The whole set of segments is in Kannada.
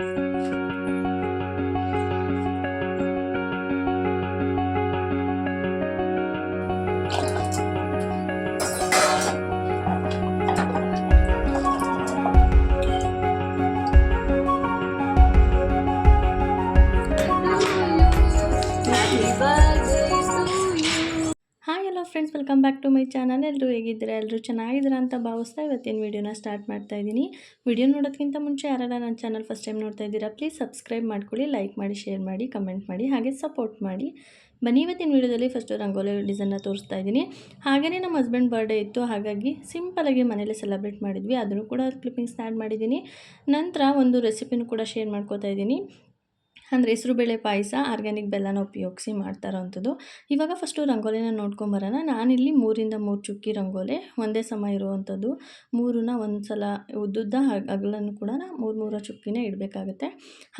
Thank you. Friends welcome back to my channel ಎಲ್ಲರೂ ಹೇಗಿದ್ದೀರಾ? ಎಲ್ಲರೂ ಚೆನ್ನಾಗಿದ್ದೀರಾ ಅಂತ ಭಾವಿಸ್ತಾ ಇವತ್ತಿನ ವೀಡಿಯೋನ ಸ್ಟಾರ್ಟ್ ಮಾಡ್ತಾ ಇದ್ದೀನಿ. ವಿಡಿಯೋ ನೋಡೋದಕ್ಕಿಂತ ಮುಂಚೆ ಯಾರಲ್ಲ ನನ್ನ ಚಾನಲ್ ಫಸ್ಟ್ ಟೈಮ್ ನೋಡ್ತಾ ಇದ್ದೀರಾ ಪ್ಲೀಸ್ ಸಬ್ಸ್ಕ್ರೈಬ್ ಮಾಡ್ಕೊಳ್ಳಿ ಲೈಕ್ ಮಾಡಿ ಶೇರ್ ಮಾಡಿ ಕಮೆಂಟ್ ಮಾಡಿ, ಹಾಗೆ ಸಪೋರ್ಟ್ ಮಾಡಿ. ಬನ್ನಿ, ಇವತ್ತಿನ ವೀಡಿಯೋದಲ್ಲಿ ಫಸ್ಟು ರಂಗೋಲಿ ಡಿಸೈನ್ನ ತೋರಿಸ್ತಾ ಇದ್ದೀನಿ. ಹಾಗೆಯೇ ನಮ್ಮ ಹಸ್ಬೆಂಡ್ ಬರ್ಡೇ ಇತ್ತು, ಹಾಗಾಗಿ ಸಿಂಪಲಾಗಿ ಮನೇಲಿ ಸೆಲೆಬ್ರೇಟ್ ಮಾಡಿದ್ವಿ. ಅದನ್ನು ಕೂಡ ಕ್ಲಿಪ್ಪಿಂಗ್ಸ್ ಆ್ಯಡ್ ಮಾಡಿದ್ದೀನಿ. ನಂತರ ಒಂದು ರೆಸಿಪಿನೂ ಕೂಡ ಶೇರ್ ಮಾಡ್ಕೋತಾ ಇದ್ದೀನಿ. ಅಂದರೆ ಹೆಸರುಬೇಳೆ ಪಾಯಸ ಆರ್ಗ್ಯಾನಿಕ್ ಬೆಲ್ಲನ ಉಪಯೋಗಿಸಿ ಮಾಡ್ತಾ ಇರೋವಂಥದ್ದು ಇವಾಗ ಫಸ್ಟು ರಂಗೋಲಿನ ನೋಡ್ಕೊಂಬರೋಣ ನಾನಿಲ್ಲಿ ಮೂರಿಂದ ಮೂರು ಚುಕ್ಕಿ ರಂಗೋಲಿ, ಒಂದೇ ಸಮ ಇರುವಂಥದ್ದು. ಮೂರನ್ನ ಒಂದು ಸಲ ಉದ್ದುದ್ದ ಅಗಲನ್ನು ಕೂಡ ಮೂರು, ಮೂರ ಚುಕ್ಕಿನೇ ಇಡಬೇಕಾಗುತ್ತೆ.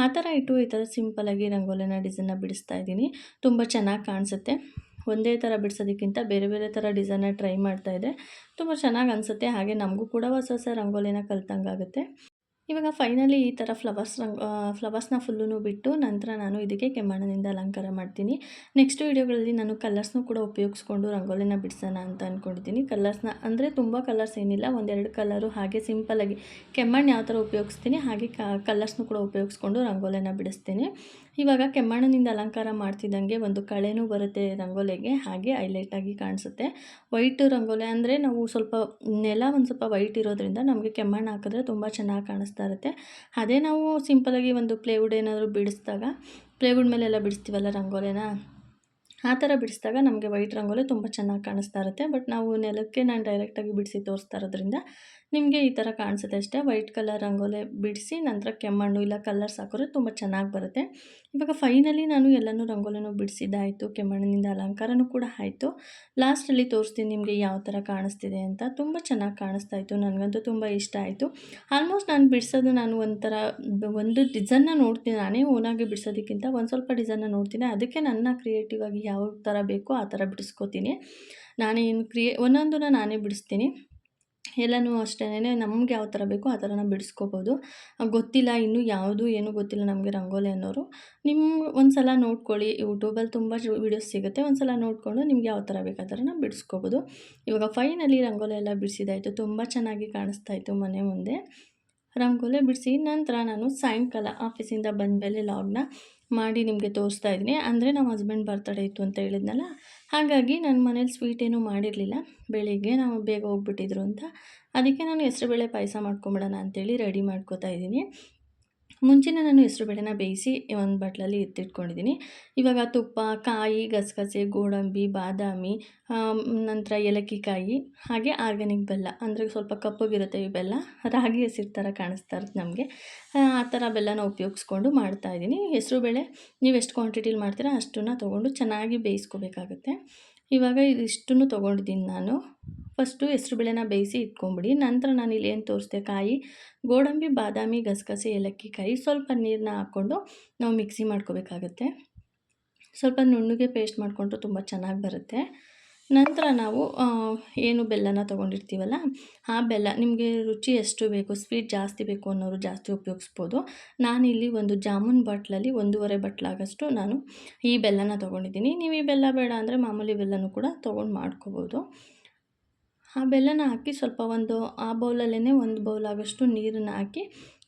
ಆ ಥರ ಇಟ್ಟು ಈ ಥರ ಸಿಂಪಲಾಗಿ ರಂಗೋಲಿನ ಡಿಸೈನ್ನ ಬಿಡಿಸ್ತಾ ಇದ್ದೀನಿ. ತುಂಬ ಚೆನ್ನಾಗಿ ಕಾಣಿಸುತ್ತೆ. ಒಂದೇ ಥರ ಬಿಡಿಸೋದಕ್ಕಿಂತ ಬೇರೆ ಬೇರೆ ಥರ ಡಿಸೈನ್ನ ಟ್ರೈ ಮಾಡ್ತಾ ಇದೆ ತುಂಬ ಚೆನ್ನಾಗಿ ಅನಿಸುತ್ತೆ. ಹಾಗೆ ನಮಗೂ ಕೂಡ ಹೊಸ ಹೊಸ ರಂಗೋಲಿನ ಕಲ್ತಂಗಾಗುತ್ತೆ. ಇವಾಗ ಫೈನಲಿ ಈ ಥರ ಫ್ಲವರ್ಸ್ ರಂಗ್ ಫ್ಲವರ್ಸ್ನ ಫುಲ್ಲೂ ಬಿಟ್ಟು ನಂತರ ನಾನು ಇದಕ್ಕೆ ಕೆಮ್ಮಣ್ಣನಿಂದ ಅಲಂಕಾರ ಮಾಡ್ತೀನಿ. ನೆಕ್ಸ್ಟ್ ವೀಡಿಯೋಗಳಲ್ಲಿ ನಾನು ಕಲರ್ಸ್ನೂ ಕೂಡ ಉಪಯೋಗಿಸ್ಕೊಂಡು ರಂಗೋಲಿನ ಬಿಡಿಸೋಣ ಅಂತ ಅಂದ್ಕೊಂಡಿದ್ದೀನಿ ಕಲರ್ಸ್ನ ಅಂದರೆ ತುಂಬ ಕಲರ್ಸ್ ಏನಿಲ್ಲ, ಒಂದೆರಡು ಕಲರು ಹಾಗೆ ಸಿಂಪಲಾಗಿ ಕೆಮ್ಮಣ್ಣು ಯಾವ ಥರ ಉಪಯೋಗಿಸ್ತೀನಿ, ಹಾಗೆ ಕಲರ್ಸ್ನೂ ಕೂಡ ಉಪಯೋಗಿಸ್ಕೊಂಡು ರಂಗೋಲಿನ ಬಿಡಿಸ್ತೀನಿ. ಇವಾಗ ಕೆಮ್ಮಣ್ಣನಿಂದ ಅಲಂಕಾರ ಮಾಡ್ತಿದ್ದಂಗೆ ಒಂದು ಕಳೆನೂ ಬರುತ್ತೆ ರಂಗೋಲೆಗೆ, ಹಾಗೆ ಹೈಲೈಟಾಗಿ ಕಾಣಿಸುತ್ತೆ. ವೈಟ್ ರಂಗೋಲಿ ಅಂದರೆ ನಾವು ಸ್ವಲ್ಪ ನೆಲ ಒಂದು ಸ್ವಲ್ಪ ವೈಟ್ ಇರೋದ್ರಿಂದ ನಮಗೆ ಕೆಮ್ಮಣ್ಣು ಹಾಕಿದ್ರೆ ತುಂಬ ಚೆನ್ನಾಗಿ ಕಾಣಿಸ್ತಾ ಇರುತ್ತೆ. ಅದೇ ನಾವು ಸಿಂಪಲಾಗಿ ಒಂದು ಪ್ಲೇವುಡ್ ಏನಾದರೂ ಬಿಡಿಸಿದಾಗ ಪ್ಲೇವುಡ್ ಮೇಲೆಲ್ಲ ಬಿಡಿಸ್ತೀವಲ್ಲ ರಂಗೋಲಿನ? ಆ ಥರ ಬಿಡಿಸಿದಾಗ ನಮಗೆ ವೈಟ್ ರಂಗೋಲಿ ತುಂಬ ಚೆನ್ನಾಗಿ ಕಾಣಿಸ್ತಾ ಇರುತ್ತೆ. ಬಟ್ ನಾವು ನೆಲಕ್ಕೆ ನಾನು ಡೈರೆಕ್ಟಾಗಿ ಬಿಡಿಸಿ ತೋರಿಸ್ತಾ ಇರೋದ್ರಿಂದ ನಿಮಗೆ ಈ ಥರ ಕಾಣಿಸುತ್ತೆ ಅಷ್ಟೇ. ವೈಟ್ ಕಲರ್ ರಂಗೋಲೆ ಬಿಡಿಸಿ ನಂತರ ಕೆಮ್ಮಣ್ಣು ಇಲ್ಲ ಕಲರ್ಸ್ ಹಾಕಿದ್ರೆ ತುಂಬ ಚೆನ್ನಾಗಿ ಬರುತ್ತೆ. ಇವಾಗ ಫೈನಲಿ ನಾನು ಎಲ್ಲನೂ ರಂಗೋಲಿನೂ ಬಿಡಿಸಿದ್ದಾಯಿತು, ಕೆಮ್ಮಣ್ಣಿನಿಂದ ಅಲಂಕಾರನೂ ಕೂಡ ಆಯಿತು. ಲಾಸ್ಟಲ್ಲಿ ತೋರಿಸ್ತೀನಿ ನಿಮಗೆ ಯಾವ ಥರ ಕಾಣಿಸ್ತಿದೆ ಅಂತ. ತುಂಬ ಚೆನ್ನಾಗಿ ಕಾಣಿಸ್ತಾ ಇತ್ತು ನನಗಂತೂ ತುಂಬ ಇಷ್ಟ ಆಯಿತು. ಆಲ್ಮೋಸ್ಟ್ ನಾನು ಬಿಡಿಸೋದು ನಾನು ಒಂಥರ ಒಂದು ಡಿಸೈನ್ನ ನೋಡ್ತೀನಿ. ನಾನೇ ಓನಾಗಿ ಬಿಡಿಸೋದಕ್ಕಿಂತ ಒಂದು ಸ್ವಲ್ಪ ಡಿಸೈನ್ನ ನೋಡ್ತೀನಿ. ಅದಕ್ಕೆ ನನ್ನ ಕ್ರಿಯೇಟಿವ್ ಆಗಿ ಯಾವ ಥರ ಬೇಕೋ ಆ ಥರ ಬಿಡಿಸ್ಕೋತೀನಿ. ನಾನೇನು ಕ್ರಿಯೇ ಒಂದೊಂದನ್ನು ನಾನೇ ಬಿಡಿಸ್ತೀನಿ. ಎಲ್ಲನೂ ಅಷ್ಟೇ ನಮ್ಗೆ ಯಾವ ಥರ ಬೇಕೋ ಆ ಥರ ನಾವು ಬಿಡಿಸ್ಕೋಬೋದು ಗೊತ್ತಿಲ್ಲ, ಇನ್ನೂ ಯಾವುದು ಏನೂ ಗೊತ್ತಿಲ್ಲ ನಮಗೆ ರಂಗೋಲಿ ಅನ್ನೋರು. ನಿಮ್ಮ ಒಂದು ಸಲ ನೋಡ್ಕೊಳ್ಳಿ, ಯೂಟ್ಯೂಬಲ್ಲಿ ತುಂಬ ವೀಡಿಯೋಸ್ ಸಿಗುತ್ತೆ. ಒಂದು ಸಲ ನೋಡಿಕೊಂಡು ನಿಮ್ಗೆ ಯಾವ ಥರ ಬೇಕು ಆ ಥರ ನಾವು ಬಿಡಿಸ್ಕೋಬೋದು. ಇವಾಗ ಫೈನಲಿ ರಂಗೋಲಿ ಎಲ್ಲ ಬಿಡಿಸಿದಾಯಿತು. ತುಂಬ ಚೆನ್ನಾಗಿ ಕಾಣಿಸ್ತಾಯಿತ್ತು ಮನೆ ಮುಂದೆ. ರಂಗೋಲಿ ಬಿಡಿಸಿ ನಂತರ ನಾನು ಸಾಯಂಕಾಲ ಆಫೀಸಿಂದ ಬಂದ ಮೇಲೆ ಲಾಗ್ನ ಮಾಡಿ ನಿಮಗೆ ತೋರಿಸ್ತಾ ಇದ್ದೀನಿ. ಅಂದರೆ ನಮ್ಮ ಹಸ್ಬೆಂಡ್ ಬರ್ತಡೇ ಇತ್ತು ಅಂತ ಹೇಳಿದ್ನಲ್ಲ, ಹಾಗಾಗಿ ನನ್ನ ಮನೇಲಿ ಸ್ವೀಟ್ ಏನೂ ಮಾಡಿರಲಿಲ್ಲ. ಬೆಳಿಗ್ಗೆ ನಾವು ಬೇಗ ಹೋಗ್ಬಿಟ್ಟಿದ್ರು ಅಂತ. ಅದಕ್ಕೆ ನಾನು ಹೆಸ್ರುಬೇಳೆ ಪಾಯಸ ಮಾಡ್ಕೊಂಬಿಡೋಣ ಅಂತೇಳಿ ರೆಡಿ ಮಾಡ್ಕೋತಾ ಇದ್ದೀನಿ. ಮುಂಚೆನೇ ನಾನು ಹೆಸ್ರುಬೇಳೆನ ಬೇಯಿಸಿ ಒಂದು ಬಟ್ಲಲ್ಲಿ ಎತ್ತಿಟ್ಕೊಂಡಿದ್ದೀನಿ ಇವಾಗ ತುಪ್ಪ, ಕಾಯಿ, ಗಸಗಸೆ, ಗೋಡಂಬಿ, ಬಾದಾಮಿ ನಂತರ ಏಲಕ್ಕಿ ಕಾಯಿ ಹಾಗೆ ಆರ್ಗ್ಯಾನಿಕ್ ಬೆಲ್ಲ, ಅಂದರೆ ಸ್ವಲ್ಪ ಕಪ್ಪಗಿರುತ್ತೆ ಈ ಬೆಲ್ಲ, ರಾಗಿ ಹಸಿರು ಥರ ಕಾಣಿಸ್ತಾ ಇರುತ್ತೆ ನಮಗೆ. ಆ ಥರ ಬೆಲ್ಲನ ಉಪಯೋಗಿಸ್ಕೊಂಡು ಮಾಡ್ತಾಯಿದ್ದೀನಿ ಹೆಸರುಬೇಳೆ ನೀವು ಎಷ್ಟು ಕ್ವಾಂಟಿಟಿಲಿ ಮಾಡ್ತೀರಾ ಅಷ್ಟನ್ನು ತೊಗೊಂಡು ಚೆನ್ನಾಗಿ ಬೇಯಿಸ್ಕೋಬೇಕಾಗುತ್ತೆ. ಇವಾಗ ಇದಿಷ್ಟನ್ನು ತೊಗೊಂಡಿದ್ದೀನಿ ನಾನು. ಫಸ್ಟು ಹೆಸ್ರುಬೇಳೆನ ಬೇಯಿಸಿ ಇಟ್ಕೊಂಬಿಡಿ, ನಂತರ ನಾನು ಇಲ್ಲಿ ಏನು ತೋರಿಸಿದೆ ಕಾಯಿ, ಗೋಡಂಬಿ, ಬಾದಾಮಿ, ಗಸಗಸೆ ಏಲಕ್ಕಿ ಕಾಯಿ ಸ್ವಲ್ಪ ನೀರನ್ನ ಹಾಕ್ಕೊಂಡು ನಾವು ಮಿಕ್ಸಿ ಮಾಡ್ಕೋಬೇಕಾಗತ್ತೆ. ಸ್ವಲ್ಪ ನುಣ್ಣಗೆ ಪೇಸ್ಟ್ ಮಾಡಿಕೊಂಡ್ರೆ ತುಂಬ ಚೆನ್ನಾಗಿ ಬರುತ್ತೆ. ನಂತರ ನಾವು ಏನು ಬೆಲ್ಲನ ತೊಗೊಂಡಿರ್ತೀವಲ್ಲ, ಆ ಬೆಲ್ಲ ನಿಮಗೆ ರುಚಿ ಎಷ್ಟು ಬೇಕು, ಸ್ವೀಟ್ ಜಾಸ್ತಿ ಬೇಕು ಅನ್ನೋರು ಜಾಸ್ತಿ ಉಪಯೋಗಿಸ್ಬೋದು. ನಾನಿಲ್ಲಿ ಒಂದು ಜಾಮೂನ್ ಬಾಟ್ಲಲ್ಲಿ ಒಂದೂವರೆ ಬಟ್ಲಾಗಷ್ಟು ನಾನು ಈ ಬೆಲ್ಲನ ತೊಗೊಂಡಿದ್ದೀನಿ. ನೀವು ಈ ಬೆಲ್ಲ ಬೇಡ ಅಂದರೆ ಮಾಮೂಲಿ ಬೆಲ್ಲನೂ ಕೂಡ ತೊಗೊಂಡು ಮಾಡ್ಕೋಬೋದು. ಆ ಬೆಲ್ಲನ ಹಾಕಿ ಸ್ವಲ್ಪ ಒಂದು, ಆ ಬೌಲಲ್ಲೇ ಒಂದು ಬೌಲ್ ಆಗೋಷ್ಟು ನೀರನ್ನು ಹಾಕಿ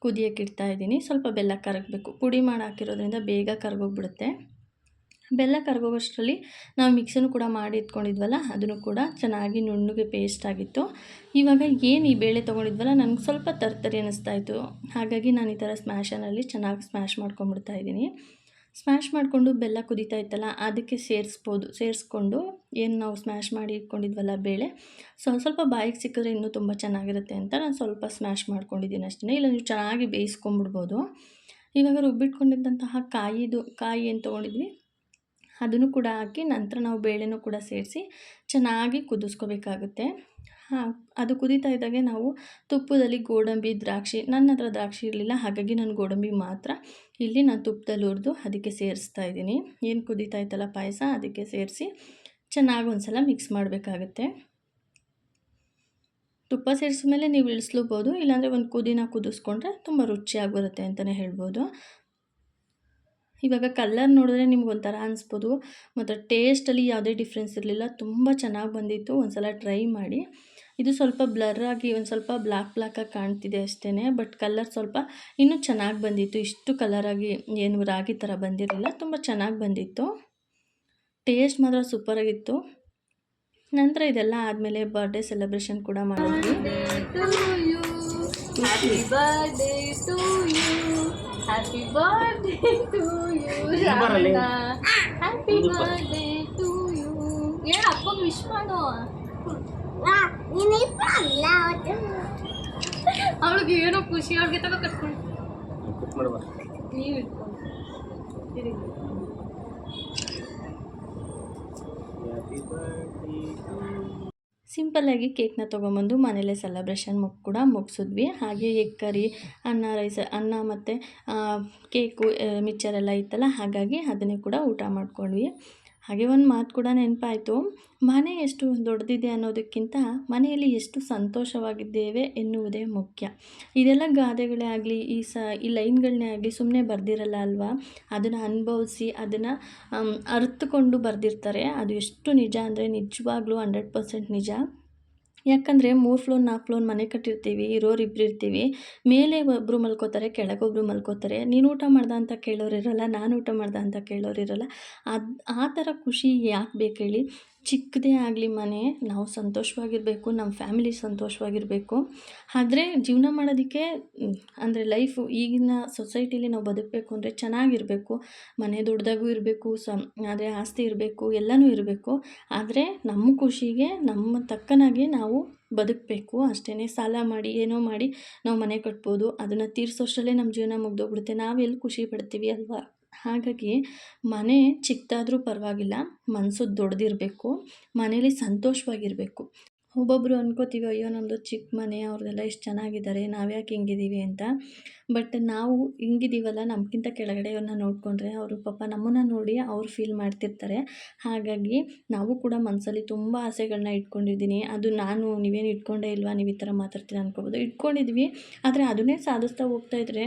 ಕುದಿಯೋಕೆ ಇಡ್ತಾ ಇದ್ದೀನಿ. ಸ್ವಲ್ಪ ಬೆಲ್ಲ ಕರಗಬೇಕು. ಪುಡಿ ಮಾಡಿ ಹಾಕಿರೋದ್ರಿಂದ ಬೇಗ ಕರಗೋಗ್ಬಿಡುತ್ತೆ. ಬೆಲ್ಲ ಕರಗೋಗೋಷ್ಟರಲ್ಲಿ ನಾವು ಮಿಕ್ಸನ್ನು ಕೂಡ ಮಾಡಿ ಇಟ್ಕೊಂಡಿದ್ವಲ್ಲ, ಅದನ್ನು ಕೂಡ ಚೆನ್ನಾಗಿ ನುಣ್ಣಗೆ ಪೇಸ್ಟ್ ಆಗಿತ್ತು. ಇವಾಗ ಏನು ಈ ಬೇಳೆ ತೊಗೊಂಡಿದ್ವಲ್ಲ, ನನಗೆ ಸ್ವಲ್ಪ ತರ್ತರಿ ಅನ್ನಿಸ್ತಾ ಇತ್ತು. ಹಾಗಾಗಿ ನಾನು ಈ ಥರ ಸ್ಮ್ಯಾಶನಲ್ಲಿ ಚೆನ್ನಾಗಿ ಸ್ಮ್ಯಾಶ್ ಮಾಡ್ಕೊಂಬಿಡ್ತಾ ಇದ್ದೀನಿ. ಸ್ಮ್ಯಾಶ್ ಮಾಡಿಕೊಂಡು ಬೆಲ್ಲ ಕುದೀತಾ ಇತ್ತಲ್ಲ, ಅದಕ್ಕೆ ಸೇರಿಸ್ಬೋದು, ಸೇರಿಸ್ಕೊಂಡು ಏನು ನಾವು ಸ್ಮ್ಯಾಶ್ ಮಾಡಿ ಇಟ್ಕೊಂಡಿದ್ವಲ್ಲ ಬೇಳೆ. ಸ್ವಲ್ಪ ಸ್ವಲ್ಪ ಬಾಯಿಗೆ ಸಿಕ್ಕಿದ್ರೆ ಇನ್ನೂ ತುಂಬ ಚೆನ್ನಾಗಿರುತ್ತೆ ಅಂತ ನಾನು ಸ್ವಲ್ಪ ಸ್ಮ್ಯಾಶ್ ಮಾಡ್ಕೊಂಡಿದ್ದೀನಿ ಅಷ್ಟೇ ಇಲ್ಲ, ನೀವು ಚೆನ್ನಾಗಿ ಬೇಯಿಸ್ಕೊಂಬಿಡ್ಬೋದು. ಇವಾಗ ರುಬ್ಬಿಟ್ಕೊಂಡಿದ್ದಂತಹ ಕಾಯಿದು, ಕಾಯಿ ಏನು ತೊಗೊಂಡಿದ್ವಿ? ಅದನ್ನು ಕೂಡ ಹಾಕಿ ನಂತರ ನಾವು ಬೇಳೆನೂ ಕೂಡ ಸೇರಿಸಿ ಚೆನ್ನಾಗಿ ಕುದಿಸ್ಕೋಬೇಕಾಗುತ್ತೆ. ಅದು ಕುದೀತಾ ಇದ್ದಾಗೆ ನಾವು ತುಪ್ಪದಲ್ಲಿ ಗೋಡಂಬಿ, ದ್ರಾಕ್ಷಿ, ನನ್ನ ಹತ್ರ ದ್ರಾಕ್ಷಿ ಇರಲಿಲ್ಲ, ಹಾಗಾಗಿ ನಾನು ಗೋಡಂಬಿ ಮಾತ್ರ ಇಲ್ಲಿ ನಾನು ತುಪ್ಪದಲ್ಲಿ ಹುರಿದು ಅದಕ್ಕೆ ಸೇರಿಸ್ತಾ ಇದ್ದೀನಿ. ಏನು ಕುದೀತಾ ಇತ್ತಲ್ಲ ಪಾಯಸ, ಅದಕ್ಕೆ ಸೇರಿಸಿ ಚೆನ್ನಾಗಿ ಒಂದು ಸಲ ಮಿಕ್ಸ್ ಮಾಡಬೇಕಾಗತ್ತೆ. ತುಪ್ಪ ಸೇರಿಸಿದ ಮೇಲೆ ನೀವು ಇಳಿಸ್ಲೂಬೋದು, ಇಲ್ಲಾಂದರೆ ಒಂದು ಕುದಿನ ಕುದಿಸ್ಕೊಂಡ್ರೆ ತುಂಬ ರುಚಿಯಾಗಿ ಬರುತ್ತೆ ಅಂತಲೇ ಹೇಳ್ಬೋದು. ಇವಾಗ ಕಲ್ಲರ್ ನೋಡಿದ್ರೆ ನಿಮ್ಗೆ ಒಂಥರ ಅನಿಸ್ಬೋದು ಮತ್ತು ಟೇಸ್ಟಲ್ಲಿ ಯಾವುದೇ ಡಿಫ್ರೆನ್ಸ್ ಇರಲಿಲ್ಲ, ತುಂಬ ಚೆನ್ನಾಗಿ ಬಂದಿತ್ತು ಒಂದು ಸಲ ಟ್ರೈ ಮಾಡಿ. ಇದು ಸ್ವಲ್ಪ ಬ್ಲರ್ ಆಗಿ ಒಂದು ಸ್ವಲ್ಪ ಬ್ಲ್ಯಾಕ್ ಬ್ಲ್ಯಾಕಾಗಿ ಕಾಣ್ತಿದೆ ಅಷ್ಟೇ ಬಟ್ ಕಲರ್ ಸ್ವಲ್ಪ ಇನ್ನೂ ಚೆನ್ನಾಗಿ ಬಂದಿತ್ತು. ಇಷ್ಟು ಕಲರಾಗಿ ಏನು ರಾಗಿ ಥರ ಬಂದಿರಲಿಲ್ಲ ತುಂಬ ಚೆನ್ನಾಗಿ ಬಂದಿತ್ತು. ಟೇಸ್ಟ್ ಮಾತ್ರ ಸೂಪರಾಗಿತ್ತು ನಂತರ ಇದೆಲ್ಲ ಆದಮೇಲೆ ಬರ್ಡೇ ಸೆಲೆಬ್ರೇಷನ್ ಕೂಡ ಮಾಡಿದ್ವಿ. Happy birthday to you happy birthday to you happy birthday to you ಹೇಳ ಅಪ್ಪಗೆ ವಿಶ್ ಮಾಡು. ಅವಳಿಗೆ ಏನೋ ಖುಷಿ ಅವ್ಳಿಗೆ ತಗೋ ಕಟ್ಕೊಂಡು ಮಾಡುವ ನೀವು. ಸಿಂಪಲ್ಲಾಗಿ ಕೇಕ್ನ ತೊಗೊಂಬಂದು ಮನೇಲೇ ಸೆಲೆಬ್ರೇಷನ್ ಮುಗ್ ಕೂಡ ಮುಗಿಸಿದ್ವಿ. ಹಾಗೆ ಎಗ್ ಕರಿ ಅನ್ನ ರೈಸ್ ಅನ್ನ ಮತ್ತು ಕೇಕು ಮಿಕ್ಚರ್ ಎಲ್ಲ ಇತ್ತಲ್ಲ ಹಾಗಾಗಿ ಅದನ್ನೇ ಕೂಡ ಊಟ ಮಾಡ್ಕೊಂಡ್ವಿ. ಹಾಗೆ ಒಂದು ಮಾತು ಕೂಡ ನೆನಪಾಯಿತು. ಮನೆ ಎಷ್ಟು ದೊಡ್ಡದಿದೆ ಅನ್ನೋದಕ್ಕಿಂತ ಮನೆಯಲ್ಲಿ ಎಷ್ಟು ಸಂತೋಷವಾಗಿದ್ದೇವೆ ಎನ್ನುವುದೇ ಮುಖ್ಯ. ಇದೆಲ್ಲ ಗಾದೆಗಳೇ ಆಗಲಿ, ಈ ಸ, ಈ ಲೈನ್ಗಳನ್ನೇ ಆಗಲಿ ಸುಮ್ಮನೆ ಬರೆದಿರಲ್ಲ ಅಲ್ವಾ? ಅದನ್ನು ಅನುಭವಿಸಿ, ಅದನ್ನು ಅರ್ಥಕೊಂಡು ಬರೆದಿರ್ತಾರೆ. ಅದು ಎಷ್ಟು ನಿಜ ಅಂದರೆ ನಿಜವಾಗ್ಲೂ ಹಂಡ್ರೆಡ್ ಪರ್ಸೆಂಟ್ ನಿಜ. ಯಾಕಂದರೆ ಮೂರು ಫ್ಲೋರ್ ನಾಲ್ಕು ಫ್ಲೋರ್ ಮನೆ ಕಟ್ಟಿರ್ತೀವಿ, ಇರೋರು ಇಬ್ರು ಇರ್ತೀವಿ. ಮೇಲೆ ಒಬ್ಬರು ಮಲ್ಕೋತಾರೆ ಕೆಳಗೊಬ್ರು ಮಲ್ಕೋತಾರೆ. ನೀನು ಊಟ ಮಾಡ್ದ ಅಂತ ಕೇಳೋರು ಇರಲ್ಲ, ನಾನು ಊಟ ಮಾಡ್ದ ಅಂತ ಕೇಳೋರು ಇರಲ್ಲ. ಅದು, ಆ ಥರ ಖುಷಿ ಯಾಕೆ ಬೇಕು ಚಿಕ್ಕದೇ ಆಗಲಿ ಮನೆ, ನಾವು ಸಂತೋಷವಾಗಿರಬೇಕು ನಮ್ಮ ಫ್ಯಾಮಿಲಿ ಸಂತೋಷವಾಗಿರಬೇಕು. ಆದರೆ ಜೀವನ ಮಾಡೋದಕ್ಕೆ, ಅಂದರೆ ಲೈಫು, ಈಗಿನ ಸೊಸೈಟಿಲಿ ನಾವು ಬದುಕಬೇಕು ಅಂದರೆ ಚೆನ್ನಾಗಿರಬೇಕು. ಮನೆ ದೊಡ್ಡದಾಗೂ ಇರಬೇಕು, ಸ, ಆದರೆ ಆಸ್ತಿ ಇರಬೇಕು, ಎಲ್ಲನೂ ಇರಬೇಕು. ಆದರೆ ನಮ್ಮ ಖುಷಿಗೆ, ನಮ್ಮ ತಕ್ಕನಾಗಿ ನಾವು ಬದುಕಬೇಕು ಅಷ್ಟೇ ಸಾಲ ಮಾಡಿ, ಏನೋ ಮಾಡಿ ನಾವು ಮನೆ ಕಟ್ಬೋದು. ಅದನ್ನು ತೀರಿಸೋಷ್ಟರಲ್ಲೇ ನಮ್ಮ ಜೀವನ ಮುಗ್ದೋಗ್ಬಿಡುತ್ತೆ. ನಾವೆಲ್ಲಿ ಖುಷಿ ಪಡ್ತೀವಿ ಅಲ್ವಾ? ಹಾಗಾಗಿ ಮನೆ ಚಿಕ್ಕದಾದ್ರೂ ಪರವಾಗಿಲ್ಲ ಮನಸ್ಸು ದೊಡ್ಡದಿರಬೇಕು ಮನೇಲಿ ಸಂತೋಷವಾಗಿರಬೇಕು. ಒಬ್ಬೊಬ್ಬರು ಅನ್ಕೋತೀವಿ, ಅಯ್ಯೋ ನಮ್ಮದು ಚಿಕ್ಕ ಮನೆ ಅವ್ರದ್ದೆಲ್ಲ ಎಷ್ಟು ಚೆನ್ನಾಗಿದ್ದಾರೆ ನಾವ್ಯಾಕೆ ಹಿಂಗಿದ್ದೀವಿ ಅಂತ. ಬಟ್ ನಾವು ಹಿಂಗಿದ್ದೀವಲ್ಲ ನಮಗಿಂತ ಕೆಳಗಡೆಯವ್ರನ್ನ ನೋಡಿಕೊಂಡ್ರೆ, ಅವರು ಪಾಪ ನಮ್ಮನ್ನು ನೋಡಿ ಅವ್ರು ಫೀಲ್ ಮಾಡ್ತಿರ್ತಾರೆ. ಹಾಗಾಗಿ ನಾವು ಕೂಡ ಮನಸ್ಸಲ್ಲಿ ತುಂಬ ಆಸೆಗಳನ್ನ ಇಟ್ಕೊಂಡಿದ್ದೀನಿ. ಅದು ನಾನು, ನೀವೇನು ಇಟ್ಕೊಂಡೇ ಇಲ್ವಾ, ನೀವು ಈ ಥರ ಮಾತಾಡ್ತೀರ ಅನ್ಕೋಬೋದು. ಇಟ್ಕೊಂಡಿದ್ವಿ, ಆದರೆ ಅದನ್ನೇ ಸಾಧಿಸ್ತಾ ಹೋಗ್ತಾ ಇದ್ರೆ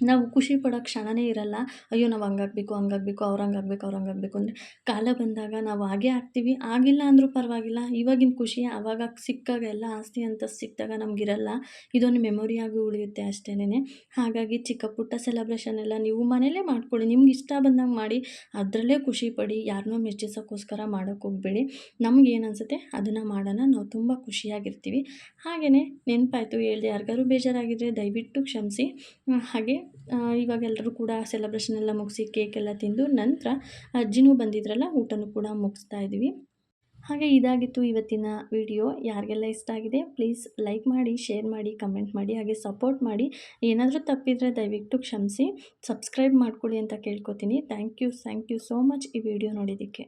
ನಾವು ಖುಷಿ ಪಡೋ ಕ್ಷಣವೇ ಇರಲ್ಲ. ಅಯ್ಯೋ, ನಾವು ಹಂಗಾಗಬೇಕು ಹಂಗಾಗಬೇಕು, ಅವ್ರು ಹಂಗಾಗ್ಬೇಕು, ಅವ್ರು ಹಂಗಾಗಬೇಕು ಅಂದರೆ ಕಾಲ ಬಂದಾಗ ನಾವು ಹಾಗೆ ಆಗ್ತೀವಿ. ಆಗಿಲ್ಲ ಅಂದರೂ ಪರವಾಗಿಲ್ಲ. ಇವಾಗಿನ ಖುಷಿ ಆವಾಗ ಸಿಕ್ಕಾಗ ಎಲ್ಲ ಆಸ್ತಿ ಅಂತ ಸಿಕ್ಕಿದಾಗ ನಮಗಿರಲ್ಲ. ಇದೊಂದು ಮೆಮೊರಿಯಾಗಿ ಉಳಿಯುತ್ತೆ ಅಷ್ಟೇನೆ ಹಾಗಾಗಿ ಚಿಕ್ಕ ಪುಟ್ಟ ಸೆಲೆಬ್ರೇಷನ್ ಎಲ್ಲ ನೀವು ಮನೇಲೇ ಮಾಡ್ಕೊಳ್ಳಿ. ನಿಮ್ಗೆ ಇಷ್ಟ ಬಂದಂಗೆ ಮಾಡಿ ಅದರಲ್ಲೇ ಖುಷಿ ಪಡಿ ಯಾರನ್ನೂ ಮೆಚ್ಚಿಸೋಕ್ಕೋಸ್ಕರ ಮಾಡೋಕ್ಕೆ ಹೋಗಬೇಡಿ. ನಮ್ಗೆ ಏನು ಅದನ್ನು ಮಾಡೋಣ. ನಾವು ತುಂಬ ಖುಷಿಯಾಗಿರ್ತೀವಿ. ಹಾಗೆಯೇ ನೆನಪಾಯಿತು. ಹೇಳ್ದೆ ಯಾರಿಗಾರು ಬೇಜಾರಾಗಿದ್ದರೆ ದಯವಿಟ್ಟು ಕ್ಷಮಿಸಿ. ಹಾಗೆ ಇವಾಗ ಎಲ್ಲರೂ ಕೂಡ ಸೆಲೆಬ್ರೇಷನ್ ಎಲ್ಲ ಮುಗಿಸಿ ಕೇಕ್ ಎಲ್ಲ ತಿಂದು ನಂತರ ಅಜ್ಜಿನೂ ಬಂದಿದ್ರಲ್ಲ, ಊಟನೂ ಕೂಡ ಮುಗಿಸ್ತಾ ಇದ್ವಿ. ಹಾಗೆ ಇದಾಗಿತ್ತು ಇವತ್ತಿನ ವಿಡಿಯೋ ಯಾರಿಗೆಲ್ಲ ಇಷ್ಟ ಆಗಿದೆ ಪ್ಲೀಸ್ ಲೈಕ್ ಮಾಡಿ ಶೇರ್ ಮಾಡಿ ಕಮೆಂಟ್ ಮಾಡಿ, ಹಾಗೆ ಸಪೋರ್ಟ್ ಮಾಡಿ. ಏನಾದರೂ ತಪ್ಪಿದರೆ ದಯವಿಟ್ಟು ಕ್ಷಮಿಸಿ. ಸಬ್ಸ್ಕ್ರೈಬ್ ಮಾಡ್ಕೊಳ್ಳಿ ಅಂತ ಕೇಳ್ಕೊತೀನಿ. Thank you thank you so much ಈ ವಿಡಿಯೋ ನೋಡಿದ್ದಕ್ಕೆ.